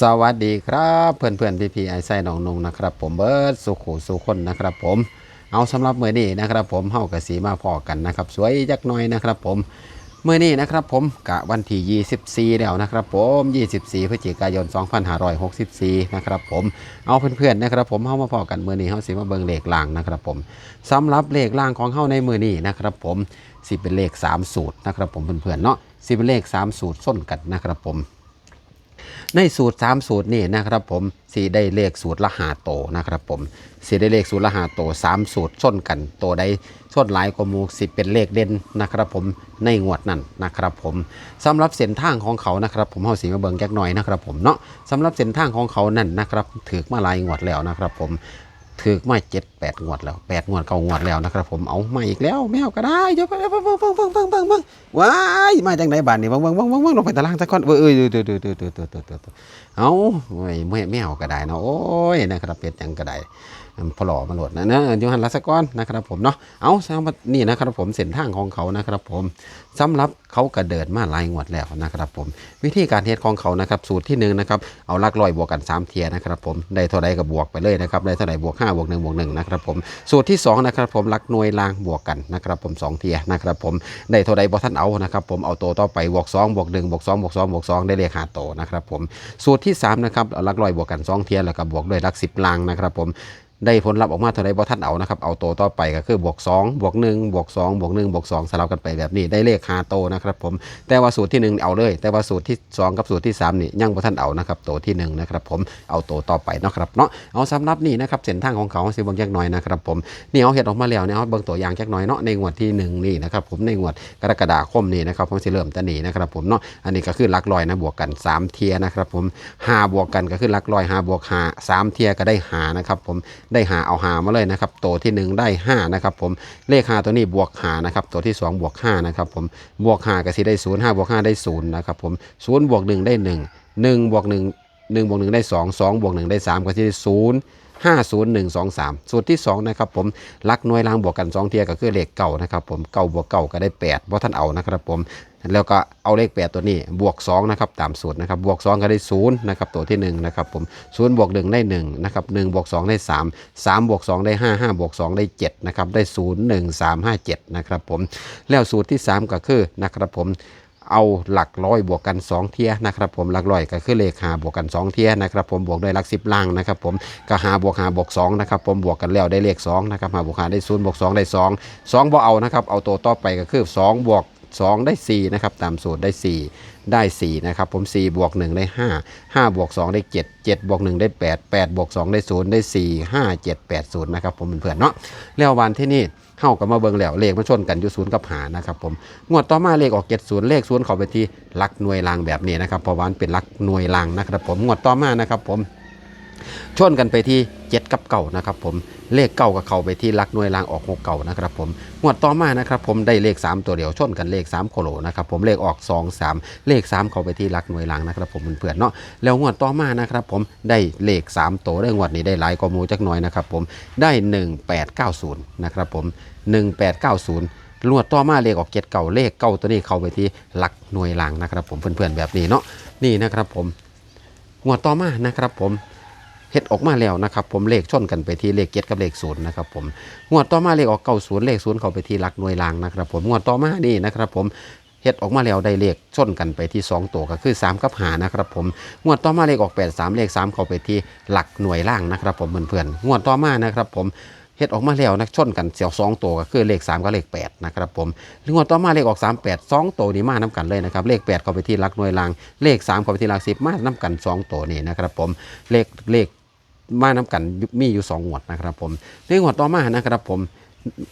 สวัสดีครับเพื่อนเพื่อนพี่พี่ไอไซน้องนงนะครับผมเบิร์ดสุขุสุคนนะครับผมเอาสำหรับเมื่อนี้นะครับผมเฮากะสีมาพอกันนะครับ สวยจักหน่อยนะครับผมเมื่อนี้นะครับผมกะวันที่24 แล้วนะครับผม 24 พฤศจิกายน 2564 นะครับผมเอาเพื่อนๆนะครับผมเฮามาพอกันเมื่อนี้เฮาสิมาเบิ่งเลขล่างนะครับผมสำหรับเลขล่างของเฮาในมือนี้นะครับผมสิเป็นเลข 3 สูตรนะครับผมเพื่อนๆเนาะสิเป็นเลข 3 สูตรส้นกันนะครับผม ในสูตร 3 สูตรนี่นะครับผมสีได้เลขสูตรละหาโตนะครับผมสีได้เลขสูตรละหาโต3สูตรชนกันโตไดชนหลายกว่ามูสิเป็นเลขเด่นนะครับผมในงวดนั่นนะครับผมสำหรับเส้นทางของเขานะครับผมเฮาสีมาเบิ่งแก๊กหน่อยนะครับผมเนาะสำหรับเส้นทางของเขานั่นนะครับถือมาลายงวดแล้วนะครับผม ถือมาเจ็ดแปดงวดแล้วแปดงวดเก้างวดแล้วนะครับ ผมเอามาอีกแล้ว แมวก็ได้เดี๋ยวไปบังบังบังบังบังบังบังว้ายมาจากไหนบ้านนี่บังบังบังบังบังลงไปตารางตะก้อนเออเออเออเออเออเออเออเอาไม่แมวก็ได้นะโอ้ยนะครับเป็ดยังก็ได้ พอหล่อมาโหลดนะเนะยูฮันลัสก้อนนะครับผมเนาะเอาสำหรับนี่นะครับผมเส้นทางของเขานะครับผมสำหรับเขากระเดินมาลายงวดแล้วนะครับผม วิธีการเฮ็ดของเขานะครับสูตรที่หนึ่งนะครับเอาลักลอยบวกกันสามเทียนะครับผมได้เท่าใดก็บวกไปเลยนะครับได้เท่าใดบวกห้าบวกหนึ่งบวกหนึ่งนะครับผมสูตรที่สองนะครับผมลักหน่วยล่างบวกกันนะครับผมสองเทียนะครับผมได้เท่าใดบ่ท่านเอานะครับผมเอาโตต่อไปบวกสองบวกหนึ่งบวกสองบวกสองบวกสองได้เลขหาโตนะครับผมสูตรที่สามนะครับเอาลักลอยบวกกันสองเทียแล้วก็บวกด้วยลักสิบล่างนะครับผม ได้ผลลัพธ์ออกมาเท่าไรบ่ท่านเอานะครับ เอาโตต่อไปก็คือบวก2บวก1บวก2บวก1บวก2สลับกันไปแบบนี้ได้เลขคาโตนะครับผมแต่ว่าสูตรที่ 1 เอาเลย แต่ว่าสูตรที่ 2 กับสูตรที่3นี่ยังบ่ท่านเอานะครับโตที่1นะครับผมเอาโตต่อไปเนาะครับเนาะเอาสำหรับนี่นะครับเส้นทางของเขาสิบิ่งจักหน่อยนะครับผมนี่เอาเห็ดออกมาแล้วเนี่ยเอาเบิ่งตัวอย่างจักหน่อยเนาะในงวดที่ 1 นี่นะครับผมในงวดกรกฎาคมนี่นะครับผมสิเริ่มแตะนี่นะครับผมเนาะอันนี้ก็คือหลักลอยนะบวกกัน 3 เทียนะครับผม5บวกกันก็คือหลักลอย5บวก5 3เทียก็ได้หานะครับผมได้หาเอาหามาเลยนะครับตัวที่ 1 ได้5นะครับผมเลข5ตัวนี้บวกหานะครับตัวที่ 2 บวก5นะครับผมบวกหาก็สิได้0 5บวก5ได้0นะครับผม0บวก1ได้ 1 1บวก1 1บวก1ได้ 2 2บวก1ได้3ก็สิได้0 5 0 1 2 3 สูตรที่ 2 นะครับผมลักหน่วยล่างบวกกัน 2 เทียก็คือเลขเก่านะครับผมเก่าบวกเก่าก็ได้8เพราะท่านเอานะครับผมแล้วก็เอาเลข 8 ตัวนี้บวก2นะครับตามสูตรนะครับบวก 2 ก็ได้0นะครับตัวที่1นะครับผม0บวก 1 ได้1นะครับ1บวก 2 ได้ 3 3บวก 2 ได้ 5 5บวก 2 ได้7นะครับได้ 0 1 3 5 7นะครับผมแล้วสูตรที่ 3 ก็คือนะครับผม เอาหลักร้อยบวกกัน 2 เทียนะครับผมหลักร้อยก็คือเลขหาบวกกัน 2 เทียนะครับผมบวกด้วยหลักสิบล่างนะครับผมก็หาบวกหาบวก2นะครับผมบวกกันแล้วได้เลข2นะครับหาบวกหาได้0บวก2ได้ 2 2บ่เอานะครับเอาตัวต่อไปก็คือ 2 บวก 2 ได้ 4 นะครับ ตามสูตรได้ 4 ได้ 4 นะครับ ผม 4 บวก 1 ได้ 5 5 บวก 2 ได้ 7 7 บวก 1 ได้ 8 8 บวก 2 ได้ 0 ได้ 4 5 7 8 0 นะครับ ผมเพื่อนๆเนาะแล้ววันที่นี่เข้ากับมาเบิ่งแล้วเลขมันชนกันอยู่ศูนย์กับหานะครับผมงวดต่อมาเลขออกเจ็ดศูนย์เลขศูนย์เขาไปที่ลักหน่วยรางแบบนี้นะครับเพราะวันเป็นลักหน่วยรางนะครับผมงวดต่อมานะครับผม ชนกันไปที่ 7 กับเก่านะครับผมเลขเก่ากับเขาไปที่ลักหน่วยรางออกหกเก่านะครับผมงวดต่อมานะครับผมได้เลข 3 ตัวเดียวชนกันเลข3โคโลนะครับผมเลขออก 2 3 เลข 3 เขาไปที่ลักหน่วยรางนะครับผมเพื่อนๆเนาะแล้วงวดต่อมานะครับผมได้เลข 3 ตัวได้งวดนี้ได้หลายกว่ามูจักหน่อยนะครับผมได้ 1890นะครับผม1890ลวดต่อมาเลขออกเจ็ดเก่าเลขเก่าตัวนี้เข้าไปที่หลักหน่วยรางนะครับผมเพื่อนๆแบบนี้เนาะนี่นะครับผมงวดต่อมานะครับผม เฮ็ดออกมาแล้วนะครับผมเลขชนกันไปที่เลขเจ็ดกับเลขศูนย์นะครับผมงวดต่อมาเลขออกเก้าศูนย์เลขศูนย์เข้าไปที่หลักหน่วยรางนะครับผมงวดต่อมานี่นะครับผมเฮ็ดออกมาแล้วได้เลขชนกันไปที่ 2 ตัวก็คือ 3 กับหานะครับผมงวดต่อมาเลขออก8 3เลข3เข้าไปที่หลักหน่วยล่างนะครับผมเพื่อนๆงวดต่อมานะครับผมเฮ็ดออกมาแล้วนะชนกันเสียวสองตัวก็คือเลข 3 กับเลข 8 นะครับผมงวดต่อมาเลขออก 3 8 2 ตัวนี้มาน้กันเลยนะครับ เลข 8 เข้าไปที่หลักหน่วยราง เลข 3 เข้าไปที่หลัก10มาน้กัน 2 ตัวนี้นะครับผมเลขเลข มาน้กันมีอยู่2งวดนะครับผมเลขงวดต่อมานะครับผม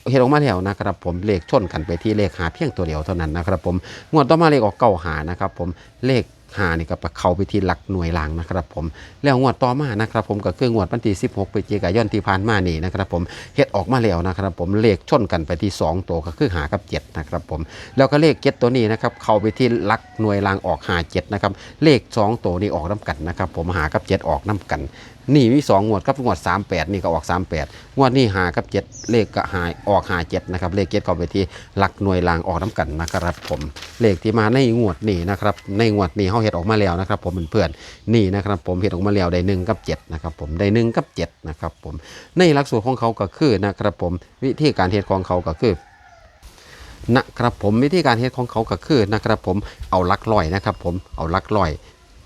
เฮ็ดออกมาแล้วนะครับผมเลขชนกันไปที่เลขหาเพียงตัวเดียวเท่านั้นนะครับผมงวดต่อมาเลขออกเก้าหานะครับผมเลขหานี่ก็เข้าไปที่หลักหน่วยรางนะครับผมแล้วงวดต่อมานะครับผมก็คืองวดวันที่ 16พฤศจิกายนที่ผ่านมานี่นะครับผมเฮ็ดออกมาแล้วนะครับผมเลขชนกันไปที่ 2 ตัวก็คือหากับ7นะครับผมแล้วก็เลข7ตัวนี้นะครับเข้าไปที่หลักหน่วยรางออกหา7นะครับเลข 2 ตัวนี้ออกน้ากันนะครับผมหากับ 7 ออกน้ากันนี่มี2งงวดครับงวด 38 นี่ก็ออก 38 งวดนี้หากับ 7 เลขก็หายออกหา7นะครับ เลข7เข้าไปที่หลักหน่วยรางออกน้ากันนะครับผม เลขที่มาในงวดนี้นะครับ ในงวดนี้เฮาเฮ็ดออกมาแล้วนะครับ ผมเพื่อนๆนี่นะครับ ผมเฮ็ดออกมาแล้วได้หนึ่งกับเจ็ดนะครับผมได้หนึ่งกับเจ็ดนะครับผม ในหลักสูตรของเขาก็คือนะครับผมวิธีการเฮ็ดของเขาก็คือนะครับผมวิธีการเฮ็ดของเขาก็คือนะครับผมเอาลักลอยนะครับผมเอาลักลอย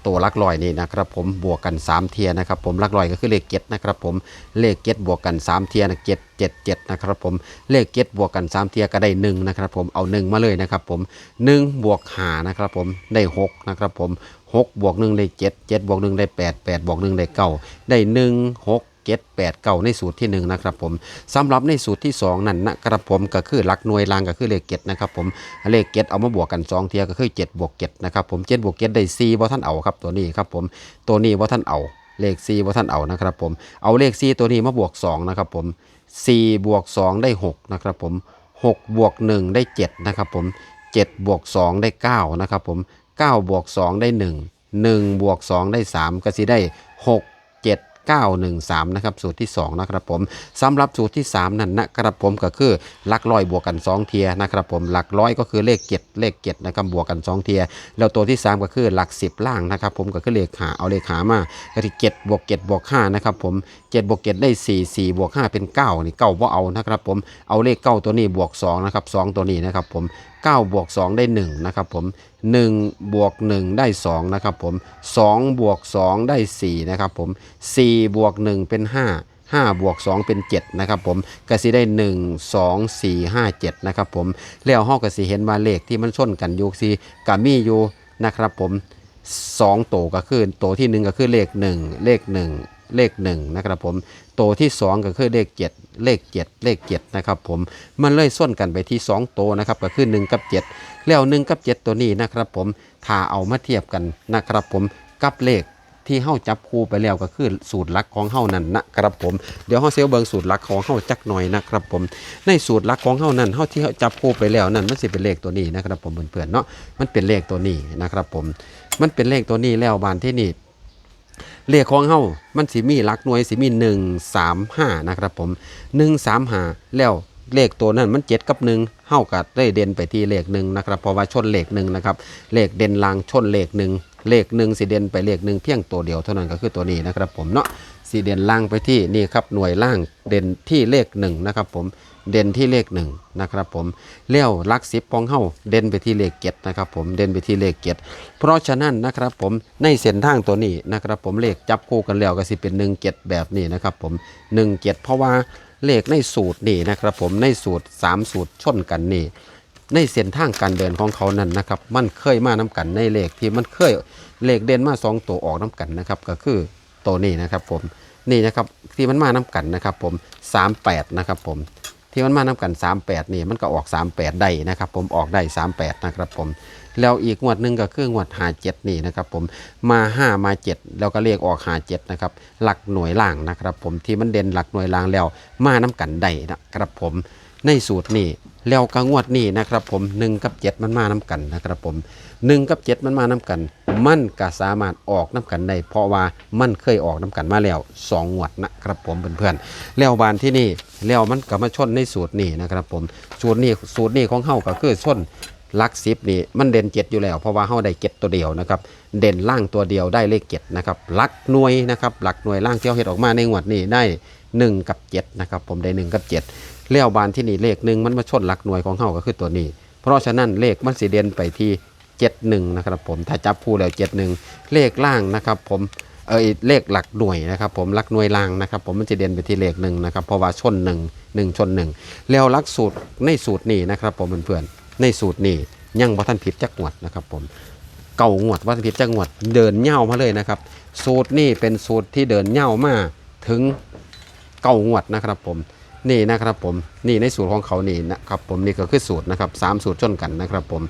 ตัวลักลอยนี่นะครับผมบวกกัน 3 เทียนะครับผมลักลอยก็คือเลขเก็ดนะครับผมเลขเก็ดบวกกัน 3 เทียนะเจ็ดเจ็ดเจ็ดนะครับผมเลขเก็ดบวกกัน 3 เทียก็ได้1นะครับผมเอา 1 มาเลยนะครับผม1บวกหานะครับผมได้6นะครับผม6บวก1ได้7 7บวก1ได้8 8บวก1ได้9ได้ 1 6 เจ็ดแปดเก้าในสูตรที่หนึ่งนะครับผมสำหรับในสูตรที่สองนั่นนะครับผมก็คือหลักหน่วยรางก็คือเลขเจ็ดนะครับผมเลขเจ็ดเอามาบวกกันสองเทียก็คือเจ็ดบวกเจ็ดนะครับผมเจ็ดบวกเจ็ดได้สี่บ่ท่านเอาครับตัวนี้ครับผมตัวนี้บ่ท่านเอาเลขสี่บ่ท่านเอานะครับผมเอาเลขสี่ตัวนี้มาบวกสองนะครับผมสี่บวกสองได้หกนะครับผมหกบวกหนึ่งได้เจ็ดนะครับผมเจ็ดบวกสองได้เก้านะครับผมเก้าบวกสองได้หนึ่งหนึ่งบวกสองได้สามก็สิได้หกเจ็ด 913 นะครับ สูตรที่ 2 นะครับผมสำหรับสูตรที่ 3 นั่นนะครับผมก็คือหลักร้อยบวกกัน 2 เทียนะครับผมหลักร้อยก็คือเลขเจ็ดเลขเจ็ดนะครับบวกกัน 2 เทีย แล้วตัวที่ 3 ก็คือหลัก 10 ล่างนะครับผมก็คือเลขหาเอาเลขหามาก็ที่7บวก7บวก5นะครับผม7บวก7ได้ 4 4บวก5เป็น9นี่เก้าบ่เอานะครับผมเอาเลขเก้าตัวนี้บวก2นะครับ2ตัวนี้นะครับผม 9บวก2 ได้ 1 นะครับผม1บวก1ได้ 2 นะครับผม2บวก2 ได้ 4 นะครับผม4บวก1 เป็น 5 5บวก2 เป็น 7 นะครับผมก็สิได้ 1 2 4 5 7 นะครับผมแล้วห้องก็สิเห็นว่าเลขที่มันชนกันอยู่สิกามีอยู่นะครับผม2โตก็คือโตที่ 1 ก็คือเลข 1 เลข 1 เลข1นะครับผมโตวที่ 2 ก็คือเลข 7 เลข 7 เลข7นะครับผมมันเลยส้นกันไปที่2โตวนะครับก็คือ 1 กับ 7 แล้ว 1 กับ 7 ตัวนี้นะครับผมถ้าเอามาเทียบกันนะครับผมกับเลขที่เฮาจับคู่ไปแล้วก็คือสูตรลักของเฮานั่นนะครับผมเดี๋ยวเฮาเซลเบิงสูตรลักของเฮาจักหน่อยนะครับผมในสูตรลักของเฮานั่นเฮาที่เฮาจับคู่ไปแล้วนั่นมันสิเป็นเลขตัวนี้นะครับผมเพื่อนๆเนาะมันเป็นเลขตัวนี้นะครับผมมันเป็นเลขตัวนี้แล้วบานที่นี่ เลขของเฮามันสิมีหลักหน่วยสิมี1 3 5นะครับผม1 3 5แล้วเลขตัวนั้นมัน7กับ1เฮาก็ได้เด่นไปที่เลขหนึ่งนะครับเพราะว่าชนเลขหนึ่งนะครับเลขเด่นลางชนเลขหนึ่งเลขหนึ่งสิเด่นไปเลขหนึ่งเพียงตัวเดียวเท่านั้นก็คือตัวนี้นะครับผมเนาะ สีเด่นล่างไปที่นี่ครับหน่วยล่างเด่นที่เลขหนึ่งนะครับผมเด่นที่เลขหนึ่งนะครับผมเลี้ยวลักสิบของเฮาเด่นไปที่เลขเจ็ดนะครับผมเด่นไปที่เลขเจ็ดเพราะฉะนั้นนะครับผมในเส้นทางตัวนี้นะครับผมเลขจับคู่กันแล้วก็สิเป็นหนึ่งเจ็ดแบบนี้นะครับผมหนึ่งเจ็ดเพราะว่าเลขในสูตรนี่นะครับผมในสูตรสามสูตรชนกันนี่ในเส้นทางการเดินของเขานั้นนะครับมันเคยมาน้กันในเลขที่มันเคยเลขเด่นมาสองตัวออกน้กันนะครับก็คือตัวนี้นะครับผม นี่นะครับที่มันมาน้กันนะครับผม 38 นะครับผมที่มันมาน้กัน 38 นี่มันก็ออก 38 ได้นะครับผมออกได้ 38 นะครับผมแล้วอีกงวดหนึ่งก็คืองวด57นี่นะครับผมมา 5 มา 7 แล้วก็เลขออก57นะครับหลักหน่วยล่างนะครับผมที่มันเด่นหลักหน่วยล่างแล้วมาน้กันได้นะครับผมในสูตรนี่แล้วก็งวดนี่นะครับผม1กับ 7 มันมาน้กันนะครับผม1กับ 7 มันมาน้กัน มันก็สามารถออกน้กันได้เพราะว่ามันเคยออกน้กันมาแล้ว2งวดนะครับผมเพื่อนๆแล้วบานที่นี่แล้วมันก็มาชนในสูตรนี่นะครับผมสูตรนี้สูตรนี้ของเฮาก็คือชนลักสิบนี่มันเด่นเจ็ดอยู่แล้วเพราะว่าเฮาได้เจ็ดตัวเดียวนะครับเด่นล่างตัวเดียวได้เลขเจ็ดนะครับลักหน่วยนะครับหลักหน่วยล่างที่เราเฮ็ดออกมาในงวดนี้ได้ 1 กับ 7 นะครับ ผมได้ 1 กับ7เลี้ยวบานที่นี่เลขหนึ่งมันมาชนหลักหน่วยของเฮาก็คือตัวนี้ เพราะฉะนั้นเลขมันสีเด่นไปที่ 71นะครับผมถ้าจับคู่แล้ว 71 เลขล่างนะครับผมเออเลขหลักหน่วยนะครับผมหลักหน่วยล่างนะครับผมมันจะเด่นไปที่เลขหนึ่งนะครับเพราะว่าชน1 1ชน1แล้วลักสูตรในสูตรนี้นะครับผมเพื่อนๆในสูตรนี้ยังบ่ท่านผิดจักงวดนะครับผมเก่างวดว่าผิดจังหวดเดินเหย่ามาเลยนะครับสูตรนี่เป็นสูตรที่เดินเหย่ามาถึงเก่างวดนะครับผม นี่นะครับผมนี่ในสูตรของเขานี่นะครับผมนี่ก็คือสูตรนะครับสามสูตรชนกันนะครับผม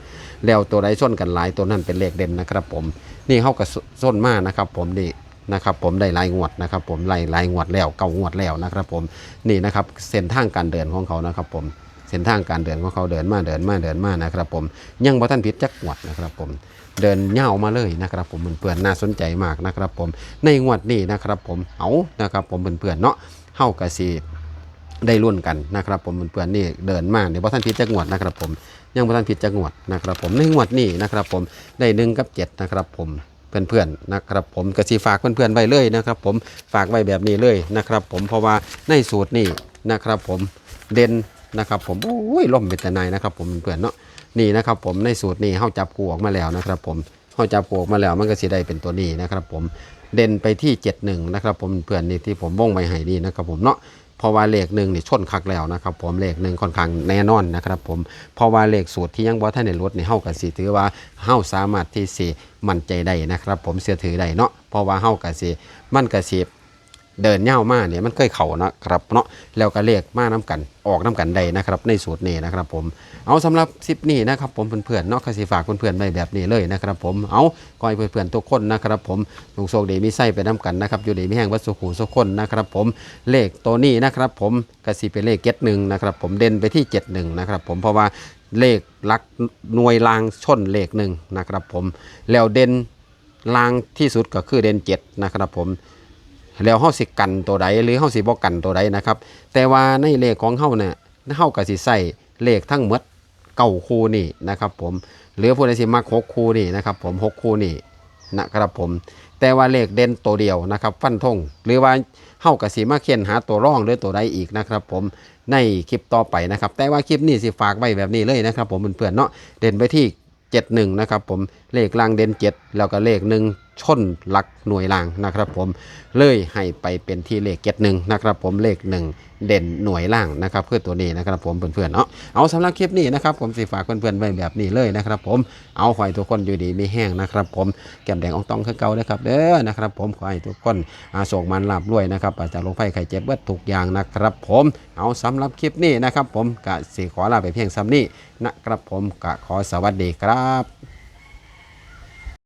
แล้วตัวใดชนกันหลายตัวนั้นเป็นเลขเด่นนะครับผมนี่เขากับส้นมานะครับผมนี่นะครับผมได้ลายงวดนะครับผมไล่ลายงวดแล้วเก่างวดแล้วนะครับผมนี่นะครับเส้นทางการเดินของเขานะครับผมเส้นทางการเดินของเขาเดินมาเดินมาเดินมานะครับผมยังบ่ท่านผิดจักงวดนะครับผมเดินเหย่ามาเลยนะครับผมเพื่อนๆน่าสนใจมากนะครับผมในงวดนี้นะครับผมเอานะครับผมเพื่อนๆเนาะเฮากระสี ได้รุ่นกันนะครับผมเพื่อนนี่เดินมาเดี๋ยวพอท่านพิจารณานะครับผมยังบ่ทันผิดจักงวดนะครับผมในงวดนี้นะครับผมได้หนึ่งกับเจ็ดนะครับผมเพื่อนๆนะครับผมกระสิฝากเพื่อนๆไว้เลยนะครับผมฝากไว้แบบนี้เลยนะครับผมเพราะว่าในสูตรนี้นะครับผมเด่นนะครับผมโอ้ยล่มเป็นแต่นายนะครับผมเพื่อนเนาะนี่นะครับผมในสูตรนี้เฮาจับกูออกมาแล้วนะครับผมเฮาจับกูออกมาแล้วมันก็สิได้เป็นตัวนี้นะครับผมเด่นไปที่ 71 นะครับผมเพื่อนนี่ที่ผมว่องไว้ให้นี่นะครับผมเนาะ เพราะว่าเลขหนึ่งนี่ชนคักแล้วนะครับผมเลขหนึ่งค่อนข้างแน่นอนนะครับผมเพราะว่าเลขสูตรที่ยังบ่ท่านในรถนี่เฮากับสีถือว่าเฮาสามารถที่สีมั่นใจได้นะครับ ผมเสียถือได้เนาะเพราะว่าเฮากับสีมั่นกับสี เดินเย่ามาเนี่ยมันเคยเข่านะครับเนาะแล้วก็เลขมาน้กันออกน้กันได้นะครับ ในสูตรนี้นะครับผมเอาสำหรับคลิปนี้นะครับผมเพื่อนๆเนาะก็สิฝากเพื่อนๆไว้แบบนี้เลยนะครับผมเอาขอให้เพื่อนๆทุกคนนะครับผมลุงโชคดีมีไส้ไปน้กันนะครับอยู่ดีมีแห่งวัดสุขุสุขคนนะครับผมเลขตัวนี้นะครับผมกสิเป็นเลขเก็ตหนึ่งนะครับผมเด่นไปที่เจ็ดหนึ่งนะครับผมเพราะว่าเลขลักหน่วยลางชนเลขหนึ่งนะครับผมแล้วเด่นลางที่สุดก็คือเด่นเจ็ดนะครับผม แล้วเฮาสิกันตัวใดหรือเฮาสิบ่กันตัวใดนะครับ แต่ว่าในเลขของเฮาเนี่ยเฮาก็สิใส่เลขทั้งหมดเก้าคู่นี่นะครับ ผมหรือผู้ใดสิมักหกคู่นี่นะครับ ผมหกคู่นี่นะครับผม แต่ว่าเลขเด่นตัวเดียวนะครับ ฟันธงหรือว่าเฮาก็สิมาเขียนหาตัวร่องหรือตัวใดอีกนะครับ ผมในคลิปต่อไปนะครับ แต่ว่าคลิปนี้สิฝากไว้แบบนี้เลยนะครับ ผมเพื่อนๆเนาะเด่นไปที่ 71 นะครับ ผม เลขล่างเด่น7แล้วก็เลขหนึ่งชนหลักหน่วยล่างนะครับผมเลยให้ไปเป็นที่เลขเจ็ดหนึ่งนะครับผมเลขหนึ่งเด่นหน่วยล่างนะครับเพื่อตัวนี้นะครับผมเพื่อนๆเนาะเอาสำหรับคลิปนี้นะครับผมสิฝากเพื่อนๆไว้แบบนี้เลยนะครับผมเอาขอให้ทุกคนอยู่ดีมีแห้งนะครับผมแก้มแดงอองตองคือเก่านะครับเด้อนะครับผมขอให้ทุกคนอาโศกมันลาบรวยนะครับอาจจะลงไฟไข่เจ็บเบิดทุกอย่างนะครับผมเอาสำหรับคลิปนี้นะครับผมกะสิขอลาไปเพียงซ้ำนี้นะครับผมกะขอสวัสดีครับ